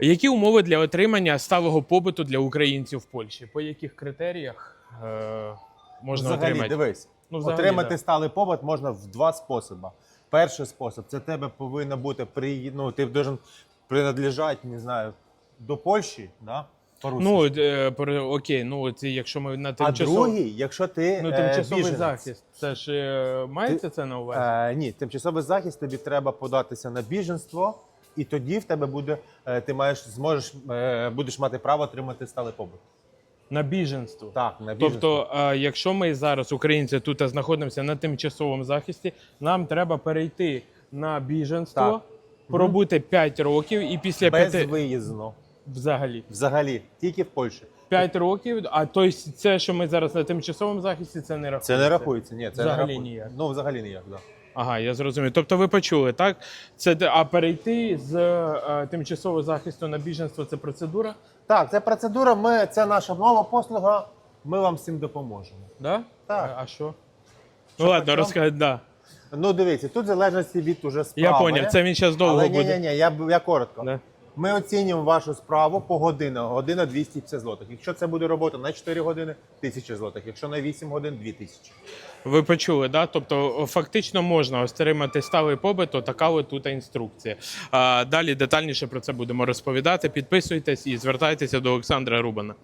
Які умови для отримання сталого побуту для українців в Польщі? По яких критеріях е, можна взагалі, отримати? дивись, Ну, взагалі, отримати да. сталий побут можна в два способи. Перший спосіб це тебе повинно бути при, ну, ти должен принадлежати, не знаю, до Польщі, да? Ну, е, окей, ну от якщо ми на а другий, якщо ти ну, е, тимчасовий біженець. захист, це ж е, мається це на увазі? Е, ні, тимчасовий захист тобі треба податися на біженство, і тоді в тебе буде, е, ти маєш зможеш е, будеш мати право отримати сталий побут. На біженство. Так, на біженство. Тобто, е, якщо ми зараз, українці, тут знаходимося на тимчасовому захисті, нам треба перейти на біженство, Так. пробути 5 років і після 5 безвиїзно. взагалі. Взагалі, тільки в Польщі. 5 років, а тобто це, що ми зараз на тимчасовому захисті, це не рахується. Це не рахується, ні, це Взагалі не рахується. ніяк. Ну, взагалі ніяк, так. Да. Ага, я зрозумів. Тобто ви почули, так? Це а перейти з е, тимчасового захисту на біженство це процедура? Так, це процедура. Ми це наша нова послуга. Ми вам всім допоможемо. Да? Так. А, а що? Що ну ладно, розкажи, да. Ну дивіться, тут в залежності від уже справи. Я поняв, це він зараз довго Але ні, буде. ні, ні, я, б- я коротко. Да. Ми оцінюємо вашу справу по годину. Година 250 злотих. Якщо це буде робота на 4 години, 1000 злотих. Якщо на 8 годин 2000. Ви почули, да? Тобто фактично можна отримати сталий побит, така от тут інструкція. А, далі детальніше про це будемо розповідати. Підписуйтесь і звертайтеся до Олександра Рубана.